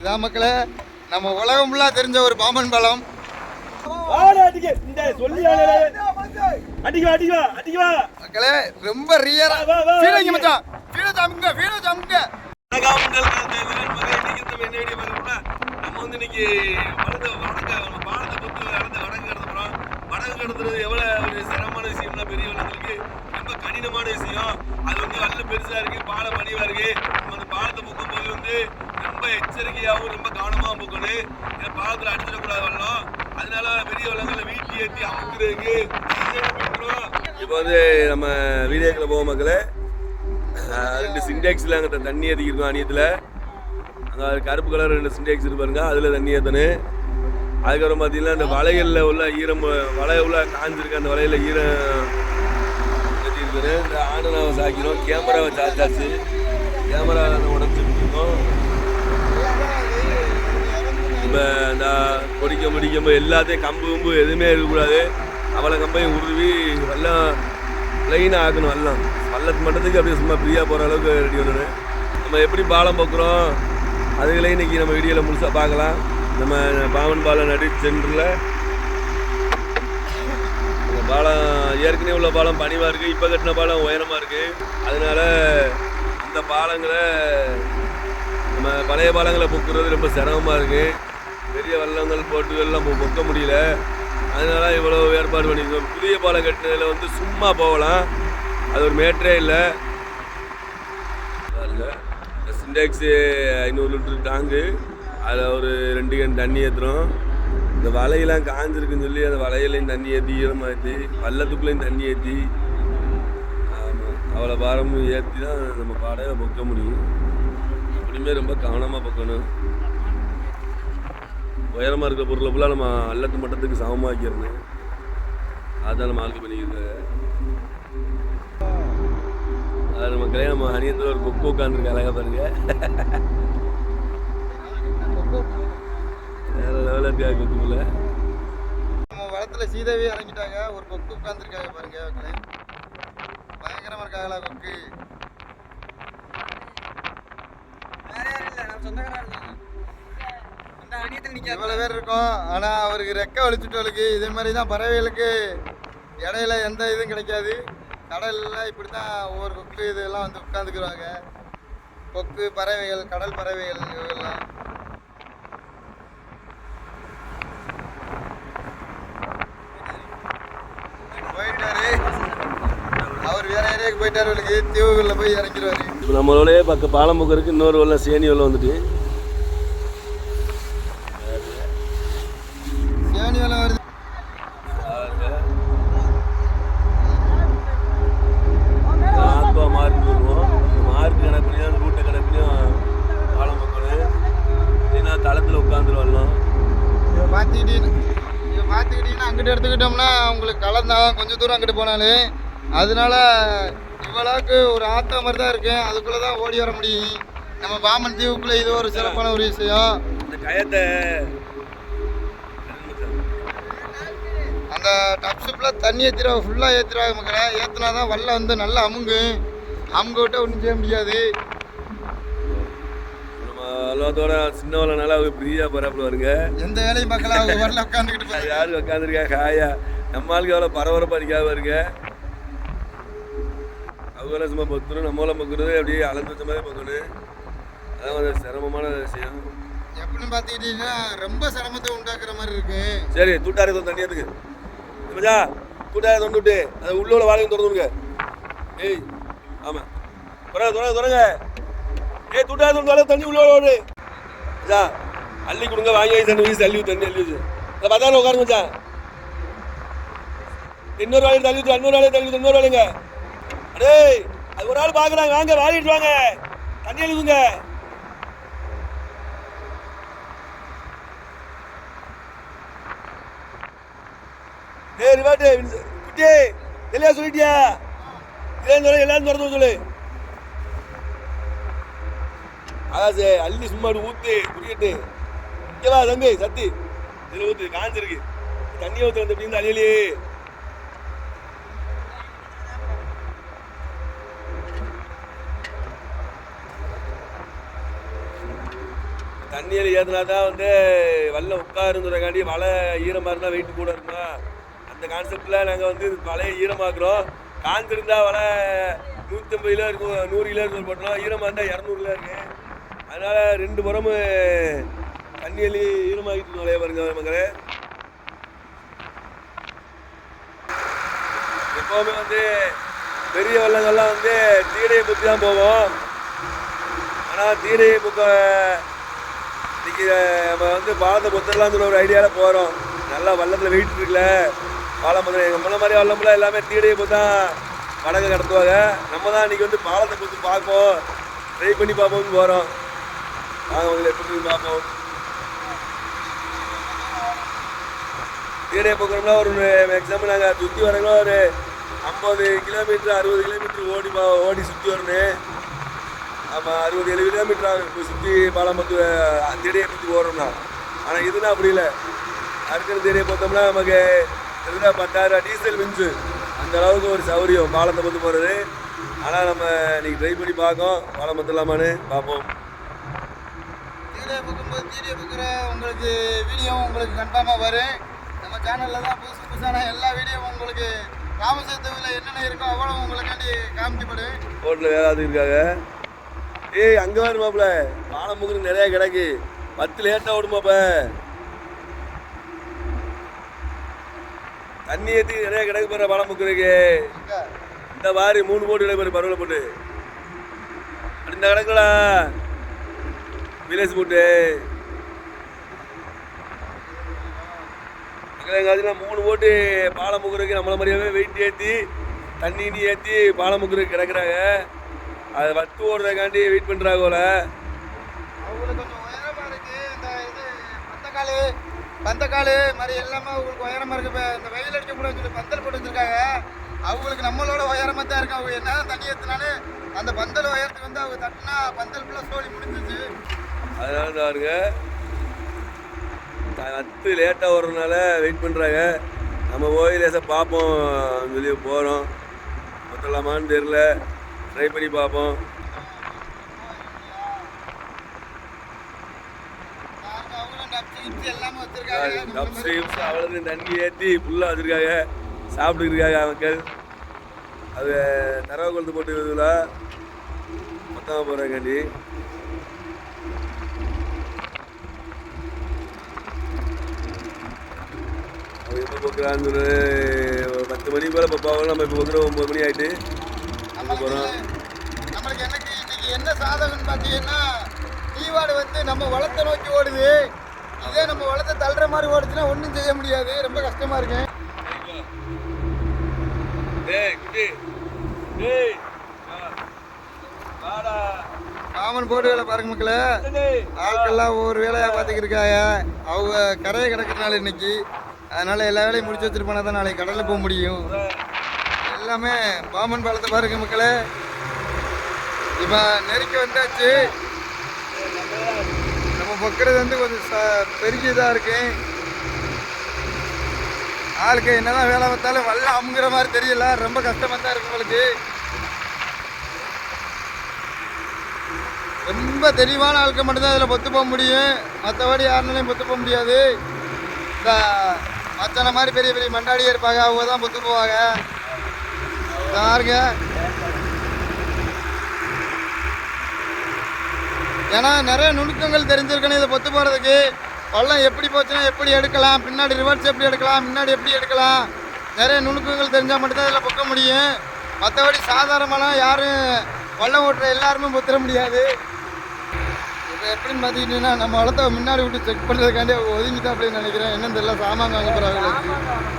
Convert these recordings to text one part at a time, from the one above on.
இதான் மக்களே நம்ம உலகம் ஃபுல்லாக தெரிஞ்ச ஒரு பாம்பன் பாலம் வாடா மக்களே ரொம்ப ரியரா வா, வா, வா, ஃபீலிங் வா. மச்சான். ஃபீல் தாமுங்க ஃபீல் தாமுங்க நம்ம வந்து இன்னைக்கு வடக்கு வடக்கு பாலத்தை பொறுத்து நடந்த வடக்கு கடத்த போறோம். வடக்கு கடத்துறது எவ்வளவு ஒரு சிரமமான விஷயம்னா பெரிய வளங்களுக்கு ரொம்ப கடினமான விஷயம். அது வந்து வல்ல பெருசா இருக்கு பாலம் மணிவா இருக்கு. நம்ம அந்த பாலத்தை பொக்கும் போது வந்து ரொம்ப எச்சரிக்கையாகவும் ரொம்ப கவனமாகவும் போகணும். ஏன்னா பாலத்தில் அடிச்சிடக்கூடாது வெள்ளம் அதனால பெரிய வெள்ளங்களை வீட்டில் ஏற்றி அமுக்குறதுக்கு இப்போ வந்து நம்ம வீடியோக்கில் போக மக்களே. ரெண்டு சிண்டெக்ஸில் அங்கே தண்ணி ஏற்றிக்கிருக்கோம் அணியத்தில். அங்கே கருப்பு கலர் ரெண்டு சிண்டெக்ஸ் இருப்பாருங்க அதில் தண்ணி ஏற்றணும் அதுக்கப்புறம் பார்த்தீங்கன்னா இந்த வலைகளில் உள்ள ஈரம் வலை உள்ள காஞ்சிருக்கு அந்த வலையில் ஈரம் கட்டியிருக்கிறேன் இந்த ஆண்டனாவை சாக்கிறோம் கேமராவை சார்ஜாச்சு கேமரா உடனே நம்ம இந்த கொடிக்க முடிக்கும் எல்லாத்தையும் கம்பு கம்பு எதுவுமே இருக்கக்கூடாது. அவளை கம்பையும் உருவி எல்லாம் ப்ளைனாக ஆக்கணும் எல்லாம். பள்ளத்து மட்டத்துக்கு அப்படியே சும்மா ஃப்ரீயாக போகிற அளவுக்கு ரெடி பண்ணணும். நம்ம எப்படி பாலம் போக்குறோம்? அதுகளே இன்னைக்கு நம்ம வீடியோவில் முழுசாக பார்க்கலாம். நம்ம பாவன் பாலம் நடு சென்டரில். இந்த பாலம் ஏற்கனவே உள்ள பாலம் பணிவாக இருக்குது இப்போ கட்டின பாலம் உயரமாக இருக்குது அதனால இந்த பாலங்களை நம்ம பழைய பாலங்களை பொக்குறது ரொம்ப சிரமமாக இருக்குது பெரிய வெள்ளங்கள் போட்டு எல்லாம் பொக்க முடியல. அதனால இவ்வளோ ஏற்பாடு பண்ணியிருக்கோம். புதிய பாலம் கட்டினதில் வந்து சும்மா போகலாம். அது ஒரு மேட்டரே இல்லை. இந்த சிண்டெக்ஸு ஐநூறு லிட்டர் டாங்கு அதில் ஒரு ரெண்டு கேன் தண்ணி ஏற்றுறோம் இந்த வலையெல்லாம் காஞ்சிருக்குன்னு சொல்லி அந்த வலையிலையும் தண்ணி ஏற்றி ஈரமாற்றி பள்ளத்துக்குள்ளேயும் தண்ணி ஏற்றி ஆமாம் அவ்வளோ பாரமும் ஏற்றி தான் நம்ம பாடையை பொக்க முடியும். அப்படியுமே ரொம்ப கவனமாக பொக்கணும் உயரமாக இருக்கிற பொருளை ஃபுல்லாக நம்ம அல்லத்து மட்டத்துக்கு சமமாக்கிடணும். அதுதான் நம்ம ஆளுக்கு பண்ணிக்கிறது அது நம்ம கல்யாணம் நம்ம அணியத்தில் ஒரு கொக்கு உட்காந்துருக்கு அழகா பாருங்க. வேற லெவலில் இருக்கா கொக்குல நம்ம வளத்துல சீதாவே இறங்கிட்டாங்க. ஒரு கொக்கு உட்காந்துருக்காங்க பாருங்க மக்களே. பயங்கரமாக இருக்காங்களா கொக்கு? இவ்வளவு பேர் இருக்கும். ஆனா அவருக்கு ரெக்கை வலிச்சுட்டவளுக்கு இதே மாதிரி தான் பறவைகளுக்கு இடையில எந்த இதுவும் கிடைக்காது. கடல்ல இப்படி தான் ஒவ்வொரு கொக்கு இதெல்லாம் வந்து உட்காந்துக்குவாங்க கொக்கு பறவைகள் கடல் பறவைகள் இதெல்லாம் போயிட்டாரு. அவர் வேற ஏரியாவுக்கு போயிட்டாரு அவளுக்கு தீவுகளில் போய் இறக்கிடுவாரு. இப்போ நம்மளோடய பக்க பாலம் இன்னொரு உள்ள சேனி உள்ள வந்துட்டு சேனி வேலை வருது ஆத்மா மார்க் வருவோம் மார்க் கணக்குலையும் ரூட்டை கணக்குலையும் பாலம் போக்கணும் இல்லைன்னா தளத்தில் உட்காந்துரு வரலாம் இதை பார்த்துக்கிட்டீங்கன்னா இதை பார்த்துக்கிட்டீங்கன்னா அங்கிட்டு எடுத்துக்கிட்டோம்னா கலந்தான் கொஞ்சம் தூரம் அங்கிட்டு போனாலும் அதனால இவ்வளவுக்கு ஒரு ஆத்தா மாதிரி தான் இருக்கு அதுக்குள்ளே தான் ஓடி வர முடியும். நம்ம பாமன் தீவுக்குள்ளே இது ஒரு சிறப்பான ஒரு விஷயம். இந்த கயத்தை அந்த டப்ஸுப்பில் தண்ணி ஏற்றிடுவாங்க ஃபுல்லாக ஏற்றிடுவாங்க மக்களை. ஏற்றினா தான் வல்ல வந்து நல்லா அமுங்கும் அமுங்க விட்டால் ஒன்றும் செய்ய முடியாது. நம்ம எல்லாத்தோட சின்ன வரலனால அவங்க ஃப்ரீயாக பரப்பில் வருங்க எந்த வேலையும் பார்க்கலாம் அவங்க வரல உட்காந்துக்கிட்டு அது யாரு உட்காந்துருக்கா ஹாயா. நம்ம ஆளுக்கு எவ்வளோ பரபரப்பாக அடிக்காம வருங்க அவங்க சும்மா பத்துரும் நம்மளாம் பக்குறது அப்படியே அளந்து வச்ச மாதிரி பக்கணும் அதான் கொஞ்சம் சிரமமான விஷயம். எப்படின்னு பார்த்துக்கிட்டீங்கன்னா ரொம்ப சிரமத்தை உண்டாக்குற மாதிரி இருக்கு. சரி தூட்டாரி தொண்டு தண்ணி எதுக்கு மஜா தூட்டாரி தொண்டு விட்டு அது உள்ள உள்ள வாழையும் திறந்து விடுங்க. ஏய் ஆமாம் தொடங்க தொடங்க தொடங்க ஏய் தூட்டாரி தொண்டு தண்ணி உள்ள ஓடு. மஜா அள்ளி கொடுங்க வாங்கி தண்ணி வீசி அள்ளி தண்ணி அள்ளி வச்சு. அதை பார்த்தாலும் உட்காருங்க இன்னொரு வாழி தள்ளி இன்னொரு வாழை தள்ளி இன்னொரு வாழைங்க அடே அது ஒரு ஆள் பார்க்குறாங்க வாங்க வாங்கிட்டு வாங்க. தண்ணி எழுதுங்க ஏய் ரிவாட்டு குட்டி தெளிவா சொல்லிட்டியா? இதே சொல்ல எல்லாரும் திறந்து சொல்லு. அதான் சார் அள்ளி சும்மா ஊத்து குடிக்கட்டு. இங்கே தம்பி சத்தி. இதில் ஊத்து காஞ்சிருக்கு தண்ணி ஊற்று வந்து அப்படின்னு அழியலையே தண்ணியில் ஏற்றினா தான் வந்து வெள்ளை உட்காருங்கிறக்காண்டி வலை ஈரமாக இருந்தால் வெயிட் கூட இருக்குமா? அந்த கான்செப்டில் நாங்கள் வந்து வலையை ஈரமாக்குறோம். காஞ்சிருந்தா வலை நூற்றம்பது கிலோ இருக்கும் நூறு கிலோ இருக்கும் போட்டோம் ஈரமாக இருந்தால் இரநூறுல இருக்கு. அதனால் ரெண்டு புறமும் தண்ணியில் ஈரமாகிட்டு வலைய பாருங்க மக்களே. எப்போவுமே வந்து பெரிய வெள்ளங்கள்லாம் வந்து தீடையை பற்றி தான் போவோம் ஆனால் தீடையை புக்க இன்னைக்கு நம்ம வந்து பாலத்தை பொத்தரலாம் சொல்ல ஒரு ஐடியாவில் போகிறோம் நல்லா வல்லத்தில் வெயிட் இருக்குல்ல. பாலம் பத்திரம் எங்கள் முன்ன மாதிரி வள்ளம்லாம் எல்லாமே தீடையை பொத்து தான் படகு கடத்துவாங்க. நம்ம தான் இன்னைக்கு வந்து பாலத்தை பொத்து பார்ப்போம். ட்ரை பண்ணி பார்ப்போம்னு போகிறோம் நாங்கள் உங்களை எப்படி பார்ப்போம். தீடையை போக்குறோம்னா ஒரு எக்ஸாம்பிள் நாங்கள் சுற்றி வரங்களோ ஒரு ஐம்பது கிலோமீட்டர் அறுபது கிலோமீட்டர் ஓடி ஓடி சுற்றி வரணும். ஆமாம் அறுபது எழுபது கிலோமீட்டர் ஆகும் இப்போ சுற்றி பாலம்பத்து திடையை பற்றி ஓடுறோம்னா. ஆனால் இதுனா அப்படி இல்லை. அடுக்கிற திடையை பார்த்தோம்னா நமக்கு எதுனா பத்தாயிரம் டீசல் மிஞ்சு அந்த அளவுக்கு ஒரு சௌரியம். பாலத்தை பற்றி போகிறது ஆனால் நம்ம இன்னைக்கு ட்ரை பண்ணி பார்க்கோம் பாலம் பத்தலாமான்னு பார்ப்போம். தீடியை பார்க்கும்போது தீடியை பார்க்குற உங்களுக்கு வீடியோ உங்களுக்கு கன்ஃபார்மாக வரும். நம்ம சேனலில் தான் புதுசு புதுசான எல்லா வீடியோவும் உங்களுக்கு ராமசேத்துவில் என்னென்ன இருக்கோ அவ்வளோ உங்களுக்காண்டி காமிக்கப்படும். ரோட்டில் வேலை இருக்காங்க. ஏய் அங்கே வருமாப்ல பாலம் முகுரு நிறையா கிடக்கு. பத்து லேட்டாக ஓடுமாப்ப தண்ணி ஏற்றி நிறைய கிடக்கு பாலம் முக்குறதுக்கு இந்த மாதிரி மூணு போட்டு கிடக்கு பாரு பரவல போட்டு. இந்த கிடக்குடா விலேஜ் போட்டு. எங்காச்சும் மூணு போட்டு பாலம் முக்குறதுக்கு நம்மள மாதிரியாவே வெயிட் ஏற்றி தண்ணி ஏற்றி பாலம் முக்குறதுக்கு கிடக்குறாங்க. அதை வத்து ஓடுறதுக்காண்டி வெயிட் பண்ணுறாங்க போல. அவங்களுக்கு கொஞ்சம் உயரமாக இருக்குது இந்த இது பந்தக்கால் மாதிரி எல்லாமே அவங்களுக்கு உயரமாக இருக்குது இப்போ இந்த வெயில் அடிக்கக்கூடாதுன்னு சொல்லி பந்தல் போட்டு வச்சுருக்காங்க. அவங்களுக்கு நம்மளோட உயரமாக தான் இருக்கு. அவங்க என்ன தண்ணி ஏற்றினாலும் அந்த பந்தல் உயரத்துக்கு வந்து அவங்க தட்டினா பந்தல் ஃபுல்லாக சோழி முடிஞ்சிச்சு அதனால தான் பாருங்க. வத்து லேட்டாக வர்றதுனால வெயிட் பண்ணுறாங்க நம்ம போய் லேசாக பார்ப்போம் வெளியே போகிறோம் மொத்தலாமான்னு தெரில ட்ரை பண்ணி பார்ப்போம் பாருங்க, அவங்களும் டப்ஸ் கிப்ஸ் எல்லாமே வச்சிருக்காங்க கப்ஸ் கிப்ஸ் அவ்வளோ தண்ணி ஏற்றி ஃபுல்லாக வச்சுருக்காங்க. சாப்பிட்டுட்டு இருக்காங்க மக்கள் அது தரவ கொழுந்து போட்டு இதுல மொத்தமாக போகிறாங்காண்டி எப்போ போக்குறான்னு ஒரு பத்து மணி போல் பார்ப்பாங்க நம்ம இப்போ போக்குறோம் ஒம்பது மணி ஆகிட்டு போகிறோம் நம்மளுக்கு எனக்கு இன்னைக்கு என்ன சாதகம்னு பார்த்தீங்கன்னா தீவாடு வந்து நம்ம வளத்தை நோக்கி ஓடுது. இதே நம்ம வளத்தை தள்ளுற மாதிரி ஓடுச்சுன்னா ஒன்றும் செய்ய முடியாது. ரொம்ப கஷ்டமா இருக்கு. காமன் போர்டு வேலை பாருங்க மக்களே. ஆட்கள்லாம் ஒவ்வொரு வேலையாக பார்த்துக்கிட்டு இருக்காங்க. அவங்க கரையை கிடக்கிறனால இன்னைக்கு. அதனால எல்லா வேலையும் முடிச்சு வச்சுட்டு போனால் தான் நாளைக்கு கடலில் போக முடியும். எல்லாமே பாமன் பாலத்தை பாருங்க மக்களே. இப்போ நெருக்கி வந்தாச்சு. நம்ம பொக்கிறது வந்து கொஞ்சம் ச- பெரிய இதாக இருக்கு. ஆளுக்கு என்னதான் வேலை பார்த்தாலும் வல்ல அமுங்கிற மாதிரி தெரியல. ரொம்ப கஷ்டமாக தான் இருக்கு உங்களுக்கு. ரொம்ப தெளிவான ஆளுக்கு மட்டும்தான் இதில் பொத்து போக முடியும். மற்றபடி யாருனாலையும் பொத்து போக முடியாது. இந்த மச்சனை மாதிரி பெரிய பெரிய மண்டாடியே இருப்பாங்க. அவங்க தான் பொத்து போவாங்க. பாருங்க. ஏன்னா நிறைய நுணுக்கங்கள் தெரிஞ்சிருக்கணும் இதை பொத்து போகிறதுக்கு பள்ளம் எப்படி போச்சுன்னா எப்படி எடுக்கலாம்? பின்னாடி ரிவர்ஸ் எப்படி எடுக்கலாம்? முன்னாடி எப்படி எடுக்கலாம்? நிறைய நுணுக்கங்கள் தெரிஞ்சால் மட்டும்தான் இதில் பொக்க முடியும். மற்றபடி சாதாரணமான யாரும் பள்ளம் ஓட்டுற எல்லாருமே பொத்துற முடியாது. இப்போ எப்படின்னு பார்த்துக்கிட்டிங்கன்னா நம்ம வளத்தை முன்னாடி விட்டு செக் பண்ணுறதுக்காண்டி ஒதுங்கிட்டா அப்படின்னு நினைக்கிறேன். என்னன்னு தெரியல சாமான் வாங்க போகிறாங்க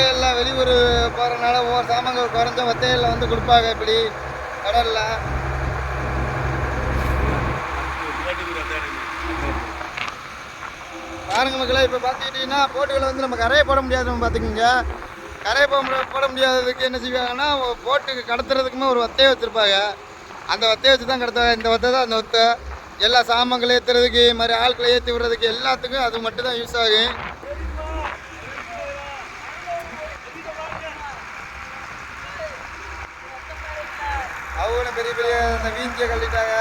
வத்தையெல்லாம் வெளியூர் போகிறனால ஒவ்வொரு சாமான்கள் குறைஞ்ச வத்தையெல்லாம் வந்து கொடுப்பாங்க இப்படி கடலில். பாருங்க மக்களே இப்போ பார்த்துக்கிட்டிங்கன்னா போட்டுகளை வந்து நம்ம கரையை போட முடியாதுன்னு பார்த்துக்குங்க கரையை போட முடிய- போட முடியாததுக்கு என்ன செய்வாங்கன்னா போட்டுக்கு கடத்துறதுக்குமே ஒரு வத்தையை வச்சுருப்பாங்க. அந்த வத்தையை வச்சு தான் கடத்துவாங்க. இந்த வத்தை தான் அந்த வத்தை. எல்லா சாமான்களை ஏற்றுறதுக்கு மாதிரி ஆட்களை ஏற்றி விடுறதுக்கு எல்லாத்துக்கும் அது மட்டும் தான் யூஸ் ஆகும். அவங்களும் பெரிய பெரிய அந்த வீஞ்சியை கழட்டிட்டாங்க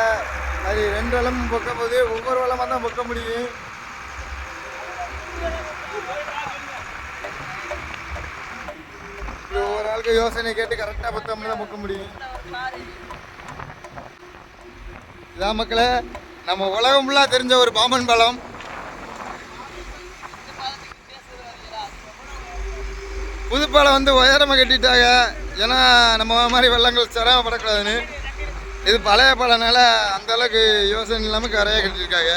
அது ரெண்டு வளம் பொக்க போது ஒவ்வொரு வளமாக தான் பொக்க முடியும். ஒவ்வொரு ஆளுக்கு யோசனை கேட்டு கரெக்டாக பொத்தோம்னா தான் பொக்க முடியும். இதான் மக்களே நம்ம உலகம் ஃபுல்லாக தெரிஞ்ச ஒரு பாம்பன் பழம். புதுப்பாலம் வந்து உயரமாக கட்டிட்டாங்க. ஏன்னா நம்ம மாதிரி வெள்ளங்கள் சிரமப்படக்கூடாதுன்னு. இது பழைய படனால அந்த அளவுக்கு யோசனை இல்லாமல் கரையாக கட்டியிருக்காங்க.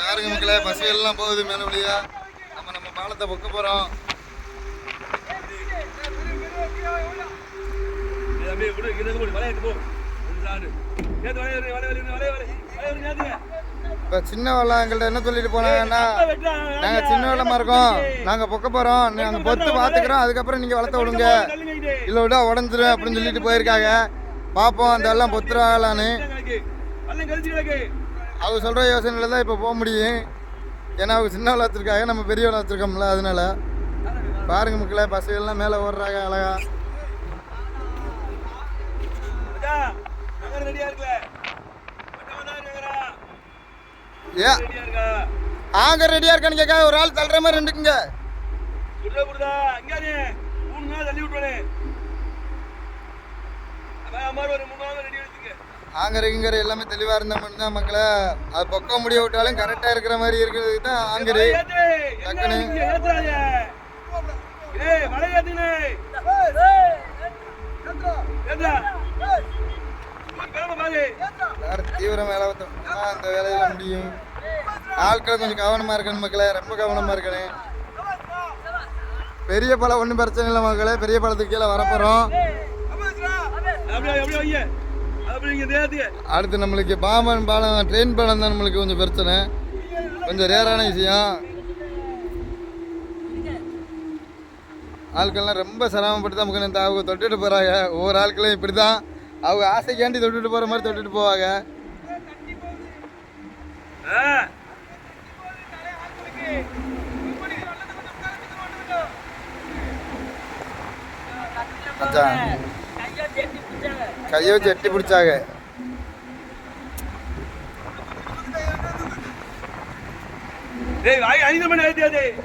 யாருங்க மக்களே பஸ்ஸுகள்லாம் போகுது மேலபடியா நம்ம நம்ம பாலத்தை பொக்க போகிறோம் ஏய், தம்பி, விடு, இங்க இருந்து போடு, மலை போ. இப்போ சின்ன வெள்ளம் எங்கள்கிட்ட என்ன சொல்லிட்டு போனாங்கன்னா நாங்கள் சின்ன வெள்ளமாக இருக்கோம். நாங்கள் பொக்க போகிறோம் நாங்கள் பொத்து பார்த்துக்குறோம். அதுக்கப்புறம் நீங்கள் வளர்த்த விடுங்க. இல்லை விட்டா உடஞ்சிரும் அப்படின்னு சொல்லிட்டு போயிருக்காங்க. பார்ப்போம் அந்த வெள்ளம் பொத்துறாங்களான்னு. அவங்க சொல்கிற யோசனையில் தான் இப்போ போக முடியும். ஏன்னா அவங்க சின்ன வச்சுருக்காங்க நம்ம பெரிய வெள்ளம் வச்சுருக்கோம்ல அதனால. பாருங்க மக்களே பஸ்ஸுகள்லாம் மேலே ஓடுறாங்க அழகா. மச்சான், நகர் ரெடியா இருக்குல்ல? மச்சான் வந்தா நகரா? ஏ ரெடியா? ஆங்க ரெடியாக இருக்கான்னு கேட்க ஒரு ஆள் தள்ளுற மாதிரி இருந்துக்குங்க கொடுதா, இங்க. மூணு நாள் தள்ளி அம்மாரு ஒரு மூணு நாள் ரெடி ஆங்கரைங்கிற எல்லாமே தெளிவாக இருந்தால் மட்டும்தான் மக்களை அது பொக்க முடிய விட்டாலும் கரெக்டாக இருக்கிற மாதிரி இருக்கிறதுக்கு தான் ஆங்கரு டக்குனு. ஏய், மலை ஏத்துங்கண்ணே. ஏத்துடா. கிளம்ப தீவிர வேலை பார்த்தோம்னா அந்த வேலையில முடியும். ஆட்கள் கொஞ்சம் கவனமாக இருக்கணும் மக்களே. ரொம்ப கவனமாக இருக்கணும். பெரிய பழம் ஒன்றும் பிரச்சனை இல்லை மக்களே. பெரிய பழத்துக்கு கீழே வரப்போகிறோம் அடுத்து நம்மளுக்கு பாம்பன் பாலம் ட்ரெயின் பாலம் தான் நம்மளுக்கு கொஞ்சம் பிரச்சனை. கொஞ்சம் ரேரான விஷயம். ஆட்கள்லாம் ரொம்ப சிரமப்பட்டு தான் மக்கள் இந்த தொட்டுட்டு போகிறாங்க ஒவ்வொரு ஆட்களும் இப்படி தான் அவங்க ஆசைக்காண்டி தொட்டுட்டு போகிற மாதிரி தொட்டுட்டு போவாங்க. கையை வச்சு எட்டி பிடிச்சாங்க. டேய், வாய் அணிந்த பண்ண ஏத்தியாதே. அடி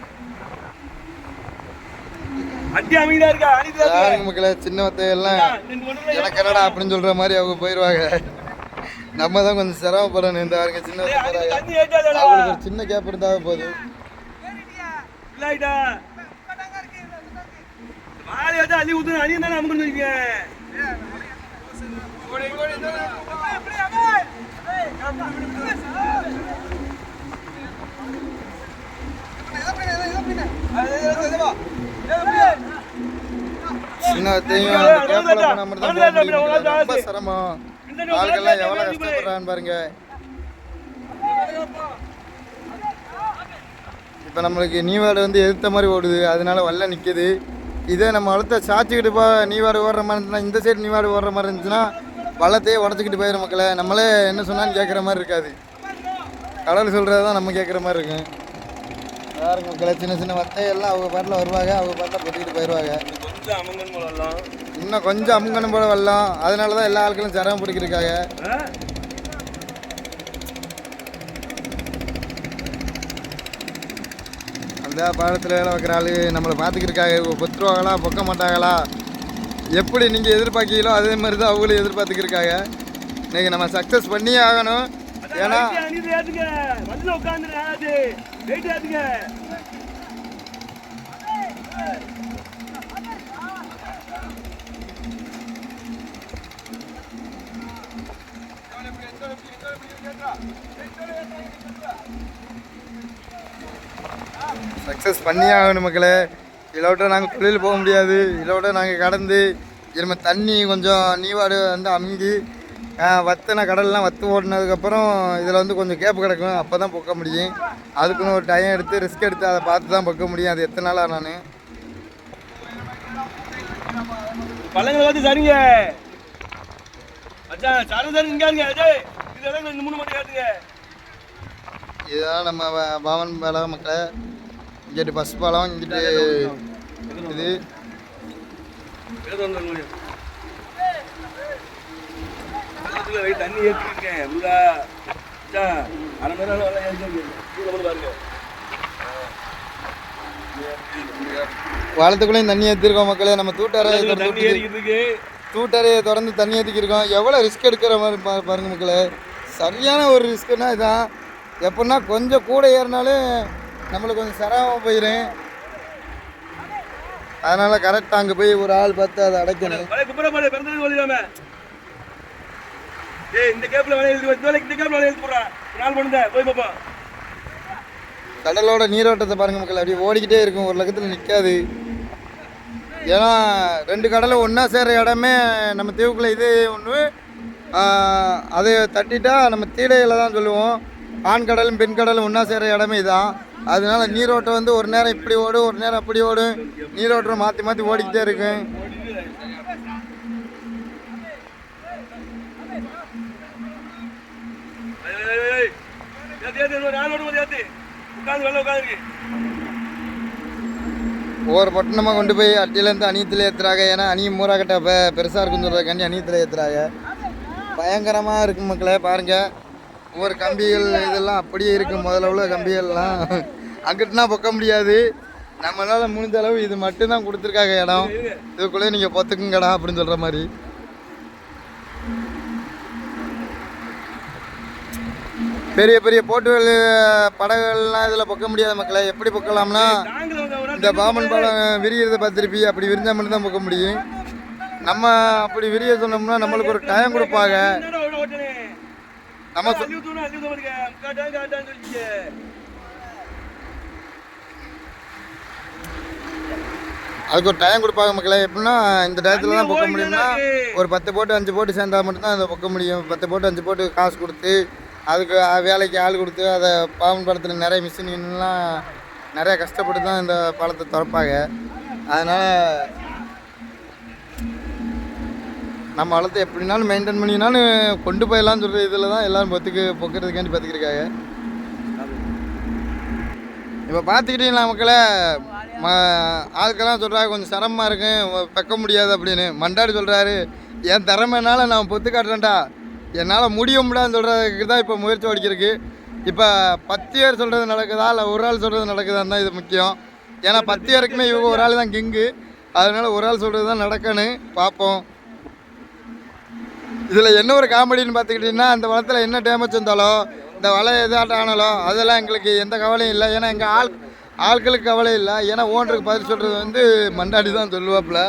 அமைதியா இருக்கா அணிதா யாருங்க மக்களே சின்ன வத்தை எல்லாம் எனக்கு என்னடா அப்படின்னு சொல்கிற மாதிரி அவங்க போயிடுவாங்க நம்ம தான் கொஞ்சம் சிரமப்படணும் இந்த வாருங்க சின்ன அவங்களுக்கு ஒரு சின்ன கேப் இருந்தாவே போதும் இல்லாயிட்டா வாழை வச்சா அள்ளி ஊத்து அணி தானே அமுக்கணும் வைங்க சின்ன வத்தையும் அந்த கேப்பில் போனால் மட்டும் தான் போக முடியும் ரொம்ப சிரமம். ஆளுக்கெல்லாம் எவ்வளோ கஷ்டப்படுறான்னு பாருங்க. இப்போ நம்மளுக்கு நீவாடு வந்து எதிர்த்த மாதிரி ஓடுது. அதனால வல்ல நிற்கிது இதே நம்ம வளர்த்த சாச்சிக்கிட்டு போ நீவாடு ஓடுற மாதிரி இருந்துச்சுன்னா இந்த சைடு நீவாடு ஓடுற மாதிரி இருந்துச்சுன்னா வள்ளத்தையே உடச்சிக்கிட்டு போயிடும் மக்களை. நம்மளே என்ன சொன்னாலும் கேட்குற மாதிரி இருக்காது. கடவுள் சொல்கிறது தான் நம்ம கேட்குற மாதிரி இருக்கும். யாருங்க மக்களை சின்ன சின்ன வத்தையெல்லாம் அவங்க பாட்டில் வருவாங்க. அவங்க பாட்டில் பொட்டிக்கிட்டு போயிடுவாங்க இன்னும் கொஞ்சம் அமுங்கணும் போல வரலாம் அதனால தான் எல்லா ஆட்களும் சிரமம் பிடிக்கிருக்காங்க அந்த பாலத்தில் வேலை வைக்கிற ஆளு நம்மளை பார்த்துக்கிருக்காங்க பொத்துருவாங்களா பொக்க மாட்டாங்களா? எப்படி நீங்கள் எதிர்பார்க்கீங்களோ அதே மாதிரி தான் அவங்களும் எதிர்பார்த்துக்கிருக்காங்க இன்னைக்கு நம்ம சக்ஸஸ் பண்ணியே ஆகணும். ஏன்னா சக்ஸஸ் பண்ணியே ஆகணும் மக்களே இதோட நாங்கள் தொழில் போக முடியாது. இதோட நாங்கள் கடந்து இரும தண்ணி கொஞ்சம் நீவாடு வந்து அமுங்கி வத்தின கடல்லாம் வத்து ஓடினதுக்கப்புறம் இதில் வந்து கொஞ்சம் கேப்பு கிடக்கும். அப்போ தான் பொக்க முடியும். அதுக்குன்னு ஒரு டைம் எடுத்து ரிஸ்க் எடுத்து அதை பார்த்து தான் பொக்க முடியும். அது எத்தனை நாளாக நான்? பழங்களை பார்த்து சரிங்க. அச்சா சரம் சரி இருங்க அஜய். இதெல்லாம் இந்த மூணு மட்டும் ஏத்துங்க. இதுதான் நம்ம பவன் பாலம் மக்களே இங்கிட்டு பஸ் பாலம் இங்கிட்டு இது. தண்ணி ஏற்றிருக்கேன் உள்ளா மச்சான், அரை மணி நேரம் வேலை ஏற்றிருக்கேன் கீழே போய் பாருங்க. வளத்துக்குள்ளேயும் தண்ணி ஏற்றிருக்கோம் மக்களே நம்ம தூட்டறையை வெள்ளத்துல திறந்து தண்ணி ஏற்றிக்கிருக்கோம் எவ்வளோ ரிஸ்க் எடுக்கிற மாதிரி பாருங்க மக்களே. சரியான ஒரு ரிஸ்க்குன்னா இதான். எப்படின்னா கொஞ்சம் கூட ஏறினாலே நம்மளுக்கு கொஞ்சம் சிரமமாக போயிடும் அதனால் கரெக்டாக அங்கே போய் ஒரு ஆள் பார்த்து அதை அடைக்கணும். கடலோட நீரோட்டத்தை பாருங்க மக்கள். அப்படியே ஓடிக்கிட்டே இருக்கும். ஒரு லக்கத்தில் நிற்காது ஏன்னா ரெண்டு கடலும் ஒன்றா சேர்ற இடமே நம்ம தீவுக்குள்ள இது ஒன்று அதை தட்டிட்டா நம்ம தீடையில் தான் சொல்லுவோம். ஆண் கடலும் பெண் கடலும் ஒன்றா சேர்கிற இடமே தான் அதனால நீரோட்டம் வந்து ஒரு நேரம் இப்படி ஓடும் ஒரு நேரம் அப்படி ஓடும். நீரோட்டம் மாற்றி மாற்றி ஓடிக்கிட்டே இருக்கும் ஒவ்வொரு பட்டணமாக கொண்டு போய் அட்டிலேருந்து அணியத்தில் ஏற்றுறாங்க ஏன்னா அணியும் மூறாக்கட்டை பெருசாக இருக்குன்னு சொல்கிறதுக்காண்டி அணியத்தில் ஏற்றுறாங்க பயங்கரமாக இருக்கும் மக்களே பாருங்கள் ஒவ்வொரு கம்பிகள் இதெல்லாம் அப்படியே இருக்கும் முதல்ல உள்ள கம்பிகள்லாம் அங்கிட்டுனா பொக்க முடியாது. நம்மளால் முடிஞ்ச அளவு இது மட்டும்தான் கொடுத்துருக்காங்க இடம். இதுக்குள்ளே நீங்கள் பொத்துக்குங்கடா அப்படின்னு சொல்கிற மாதிரி. பெரிய பெரிய போட்டுகள் படகுகள்லாம் இதில் பொக்க முடியாத மக்களை. எப்படி பொக்கலாம்னா இந்த பாமன் பாலம் விரிகிறத பார்த்துருப்பி. அப்படி விரிஞ்சால் மட்டும்தான் பொக்க முடியும். நம்ம அப்படி விரிய சொன்னோம்னா நம்மளுக்கு ஒரு டைம் கொடுப்பாங்க. நம்ம அதுக்கு ஒரு டைம் கொடுப்பாங்க மக்களே. எப்படின்னா இந்த டயத்தில் தான் பொக்க முடியும்னா ஒரு பத்து போட்டு அஞ்சு போட்டு சேர்ந்தா மட்டும்தான் அதை பொக்க முடியும். பத்து போட்டு அஞ்சு போட்டு காசு கொடுத்து அதுக்கு வேலைக்கு ஆள் கொடுத்து அதை பாவன் படத்தில் நிறைய மிஷின்லாம் நிறைய கஷ்டப்பட்டு தான் இந்த பாலத்தை திறப்பாங்க. அதனால் நம்ம வளத்தை எப்படினாலும் மெயின்டைன் பண்ணினாலும் கொண்டு போயிடலாம்னு சொல்கிற இதில் தான் எல்லோரும் பொத்துக்கு பொக்கிறதுக்காண்டி பார்த்துக்கிருக்காங்க இப்போ பார்த்துக்கிட்டீங்களா மக்களே? ம ஆட்கள்லாம் சொல்கிறாங்க கொஞ்சம் சிரமமாக இருக்கும் வைக்க முடியாது அப்படின்னு. மண்டாடி சொல்கிறாரு என் திறமைனால நான் பொத்து காட்டுறேன்டா. என்னால் முடிய முடியாதுன்னு சொல்கிறதுக்கு தான் இப்போ முயற்சி ஓடிக்கிறதுக்கு இப்போ பத்து பேர் சொல்கிறது நடக்குதா? இல்லை ஒரு ஆள் சொல்கிறது நடக்குதான்னு தான் இது முக்கியம். ஏன்னா பத்து பேருக்குமே இவங்க ஒரு ஆள் தான் கிங்கு. அதனால் ஒரு ஆள் சொல்கிறது தான் நடக்கணும் பார்ப்போம். இதில் என்ன ஒரு காமெடின்னு பார்த்துக்கிட்டிங்கன்னா அந்த வளத்தில் என்ன டேமேஜ் வந்தாலும் இந்த வலை எதாட்டம் ஆனாலோ அதெல்லாம் எங்களுக்கு எந்த கவலையும் இல்லை. ஏன்னா எங்கள் ஆள் ஆட்களுக்கு கவலை இல்லை. ஏன்னா ஓனருக்கு பதில் சொல்கிறது வந்து மண்டாடி தான் சொல்லுவாப்புல.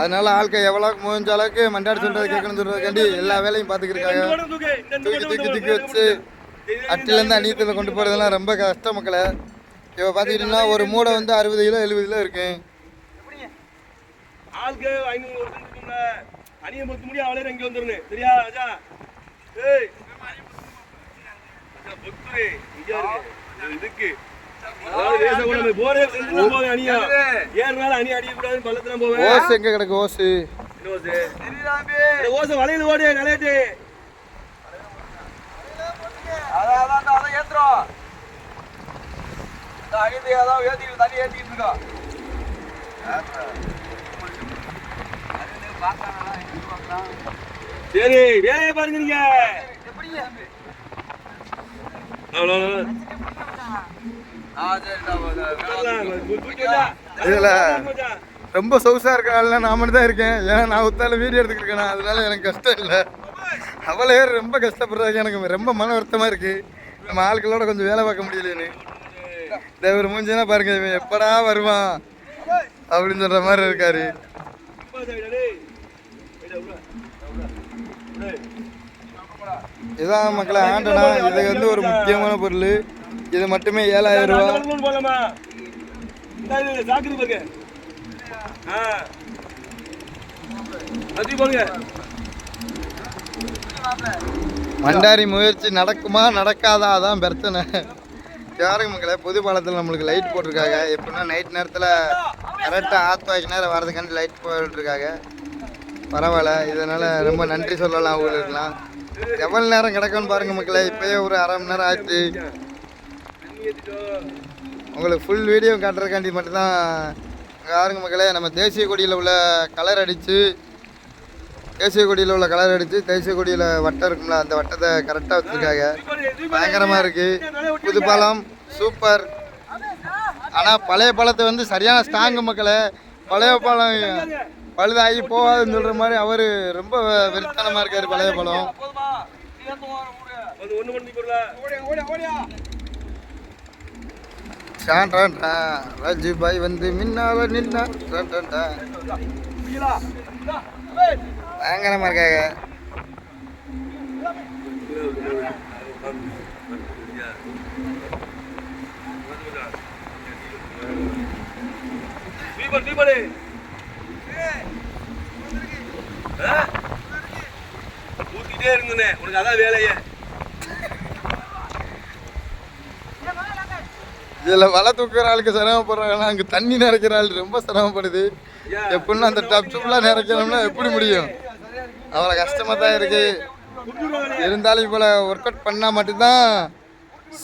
அதனால ஆட்கள் எவ்வளோ முடிஞ்ச அளவுக்கு மண்டாடி சொல்கிறது கேட்கணும்னு சொல்கிறதுக்காண்டி எல்லா வேலையும் பார்த்துக்கிருக்காங்க. தூக்கி தூக்கி தூக்கி வச்சு அட்டிலேருந்து அணியத்தில் கொண்டு போகிறதெல்லாம் ரொம்ப கஷ்டம் மக்களை. இப்போ பார்த்துக்கிட்டிங்கன்னா ஒரு மூடை வந்து அறுபது கிலோ எழுபது கிலோ இருக்கும் ஆளுக்கு ஐநூறு இருக்கும்ல. அணியை பொறுத்து முடியும் அவளே இங்க வந்துருன்னு. சரியா ராஜா? ஏய் பொத்துரு. இங்க இருக்கு. இது இதுக்கு அதாவது லேசா கூட நம்ம போரே செஞ்சு தான் போவேன் அணியா. ஏறுனால அணி அடிக்கக்கூடாதுன்னு பள்ளத்துல தான் போவேன் ஓசு எங்கே கிடக்கு ஓசு என்ன ஓசு? இந்த ஓசை வளையல் ஓடு நலையட்டு சரி வேலையை பாருங்க நீங்க. இதுல. ரொம்ப சொகுசாக இருக்க ஆள்லாம் நான் மட்டும் தான் இருக்கேன். ஏன்னா நான் ஒத்தால வீடியோ எடுத்துக்கிருக்கேன் அதனால எனக்கு கஷ்டம் இல்லை. அவ்வளோ பேர் ரொம்ப கஷ்டப்படுறாங்க எனக்கு ரொம்ப மன வருத்தமாக இருக்குது நம்ம ஆட்களோட கொஞ்சம் வேலை பார்க்க முடியலன்னு. ஒரு மூஞ்சினா பாருங்க இவன் எப்படா வருவான்? அப்படின்னு சொல்கிற மாதிரி இருக்காரு. இதான் மக்களை ஆண்டனா இது வந்து ஒரு முக்கியமான பொருள். இது மட்டுமே ஏழாயிரம் ரூபா மண்டாரி முயற்சி நடக்குமா நடக்காதா அதான் பிரச்சனை. யாருங்க மக்களே புது பாலத்தில் நம்மளுக்கு லைட் போட்டிருக்காங்க. எப்படின்னா நைட் நேரத்தில் கரெக்டாக வாய்க்கு நேரம் வரதுக்காண்டி லைட் போட்டுருக்காங்க. பரவாயில்ல இதனால் ரொம்ப நன்றி சொல்லலாம் அவங்களுக்குலாம் எவ்வளோ நேரம் கிடக்கும்னு பாருங்க மக்களே இப்போயே ஒரு அரை மணி நேரம் ஆச்சு. உங்களுக்கு ஃபுல் வீடியோ காட்டுறதுக்காண்டி மட்டும்தான் பாருங்க மக்களே நம்ம தேசிய கொடியில் உள்ள கலர் அடித்து தேசிய கொடியில் உள்ள கலர் அடித்து தேசிய கொடியில் வட்டம் இருக்கும்ல அந்த வட்டத்தை கரெக்டாக வச்சுருக்காங்க. பயங்கரமாக இருக்குது புது பழம் சூப்பர் ஆனால் பழைய பழத்தை வந்து சரியான ஸ்ட்ராங்கு மக்களே பழைய பழம் பழுதாகி போகாதுன்னு சொல்கிற மாதிரி அவர் ரொம்ப வெறித்தனமாக இருக்கார் பழைய பழம். வந்து பாய் வந்து மின்னால நின்னா டான் பயங்கரமா இருக்காங்க ஊத்திட்டே இருங்கண்ணே. உனக்கு அதான் வேலையே. இதுல வலை தூக்குற ஆளுக்கு சிரமப்படுறாங்கன்னா அங்க தண்ணி நிறைக்கிற ஆள் ரொம்ப சிரமப்படுது. எப்படின்னா அந்த டப் டப்லாம் நிறைக்கணும்னா எப்படி முடியும்? அவ்வளோ கஷ்டமா தான் இருக்கு. இருந்தாலும் இப்போ ஒர்க் அவுட் பண்ணா மட்டும்தான்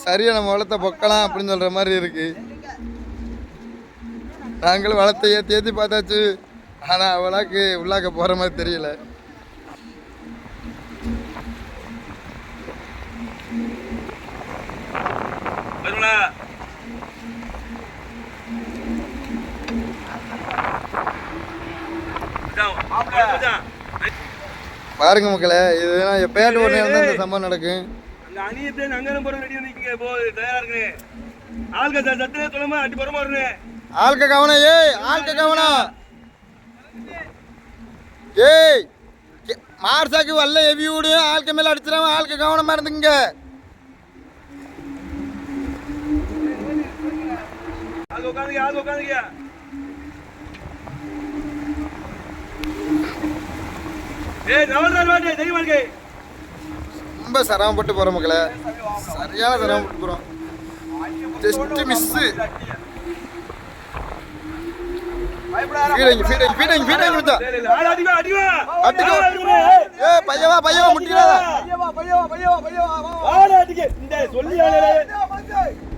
சரியா நம்ம வளத்தை பொக்கலாம் அப்படின்னு சொல்ற மாதிரி இருக்கு. நாங்களும் வளத்தை ஏற்றி ஏற்றி பார்த்தாச்சு. ஆனால் அவளாக்கு உள்ளாக்க போகிற மாதிரி தெரியல. வருங்களா? பாருங்க மக்களே இதெல்லாம் எப்பயாட்டு ஒரு நேரம் தான் இந்த சம்பவம் நடக்கும். அங்க அணியத்தை அங்கே போற ரெடி நிக்கீங்க? போ தயாரா இருக்குனே ஆள்க சத்தே சொல்லுமா அடி போறமா வருனே ஆள்க கவனம் ஏய் ஆள்க கவனம். ஏய் மார்சாக்கு வல்ல எவி விடு ஆள்க மேல அடிச்சிடாம ஆள்க கவனமா இருந்துங்க ஆள் உட்காந்துங்க ஆள் உட்காந்துங்க ஏய் நவல்ரா வாடி தெரியுமா இருக்கு ரொம்ப சிரமப்பட்டு போறோம் மக்களே. சரியான சிரமப்பட்டு போறோம். Just miss feeding feeding feeding feeding விட்டா அடிவா அடிவா அடிக்கோ. ஆள் அடிவா. ஏ பையவா பையவா முட்டிடாத ஆள் அடிக்க இந்த சொல்லி ஆளே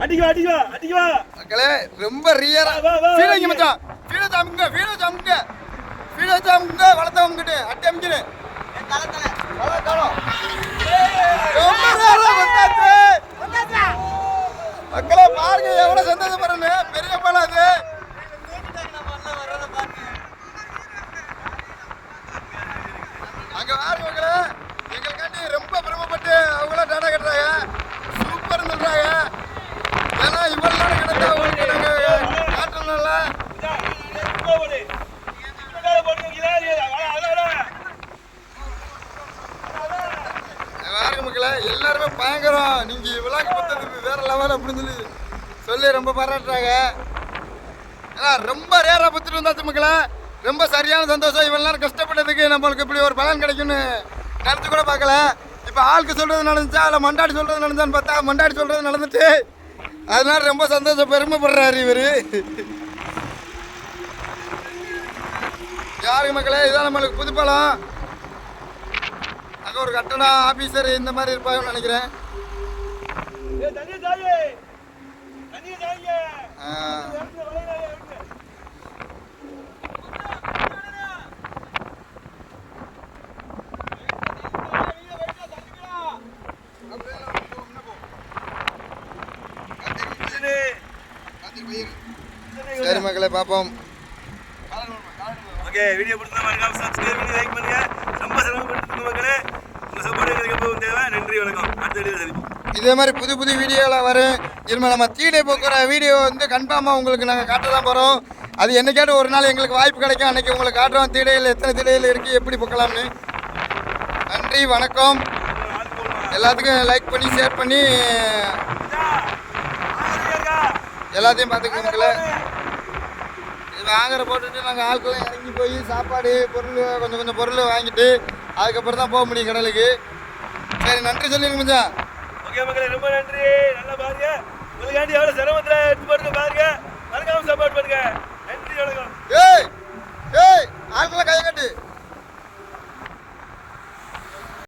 அடிக்கவா மக்களே ரொம்ப ரியரா. ஃபீடிங் மச்சான் ஃபீட தாமுங்க ஃபீட தாமுங்க ஃபீட தாமுங்க வளர்த்தவங்கிட்டு அட்டி ரொம்ப rare ஆ வந்தாச்சு. மக்களே பாருங்க எவ்வளவு சந்தோஷப்படுறேன்னு பெரிய பழம் அது அங்க பாருங்க மக்களே எங்களுக்காண்டி ரொம்ப பெருமைப்பட்டு அவங்களாம் டாடா கட்டுறாங்க சூப்பர் சொல்றாங்க ஏன்னா இவ்வளவு நேரம் கிடந்தா அவங்களுக்கு நாங்க காட்டணும்ல பாருங்க மக்களே எல்லாருமே பயங்கரம். நீங்க விழாக்கு பத்தது வேற லெவல் அப்படின்னு சொல்லி சொல்லி ரொம்ப பாராட்டுறாங்க. ஏன்னா ரொம்ப ரேரா பத்துட்டு வந்தாச்சு மக்களே. ரொம்ப சரியான சந்தோஷம். இவ்வளவு நேரம் கஷ்டப்பட்டதுக்கு நம்மளுக்கு இப்படி ஒரு பலன் கிடைக்கும்னு கருத்து கூட பார்க்கல. இப்போ ஆளுக்கு சொல்றது நடந்துச்சா? இல்லை மண்டாடி சொல்றது நடந்தான்னு பார்த்தா மண்டாடி சொல்றது நடந்துச்சு. அதனால ரொம்ப சந்தோஷம். பெருமைப்படுறாரு இவரு. யாருக்கு மக்களே? இதான் நம்மளுக்கு புதுப்பழம். அங்கே ஒரு கட்டணம் ஆபீசர் இந்த மாதிரி இருப்பாங்கன்னு நினைக்கிறேன். சரி மக்களே பார்ப்போம். ஓகே வீடியோ பிடிச்சா மறக்காம சப்ஸ்கிரைப் பண்ணி லைக் பண்ணுங்க ரொம்ப சிரமப்பட்டு மக்களே உங்க சப்போர்ட் எங்களுக்கு எப்பவும் தேவை நன்றி வணக்கம் அடுத்த வீடியோ சந்திப்போம் இதே மாதிரி புது புது வீடியோவில் வரும் இனிமேல் நம்ம தீடை போக்குற வீடியோ வந்து கன்ஃபார்மாக உங்களுக்கு நாங்கள் காட்ட தான் போகிறோம் அது என்னைக்காட்டும் ஒரு நாள் எங்களுக்கு வாய்ப்பு கிடைக்கும். அன்றைக்கி உங்களுக்கு காட்டுறோம். தீடையில் எத்தனை தீடையில் இருக்குது எப்படி போக்கலாம்னு. நன்றி வணக்கம். எல்லாத்துக்கும் லைக் பண்ணி ஷேர் பண்ணி. எல்லாத்தையும் பார்த்துக்கோங்க மக்களே இது வாங்குற போட்டுட்டு நாங்கள் ஆட்கள்லாம் இறங்கி போய் சாப்பாடு பொருள் கொஞ்சம் கொஞ்சம் பொருள் வாங்கிட்டு அதுக்கப்புறம் தான் போக முடியும் கடலுக்கு. சரி நன்றி சொல்லிடுங்க மச்சான். ஓகே மக்களே ரொம்ப நன்றி. நல்லா பாருங்க. உங்களுக்காண்டி எவ்வளவு சிரமத்துல எடுத்து போறது பாருங்க. மறக்காம சப்போர்ட் பண்ணுங்க. நன்றி வணக்கம். ஏய் ஏய் ஆட்களை கையை கட்டி.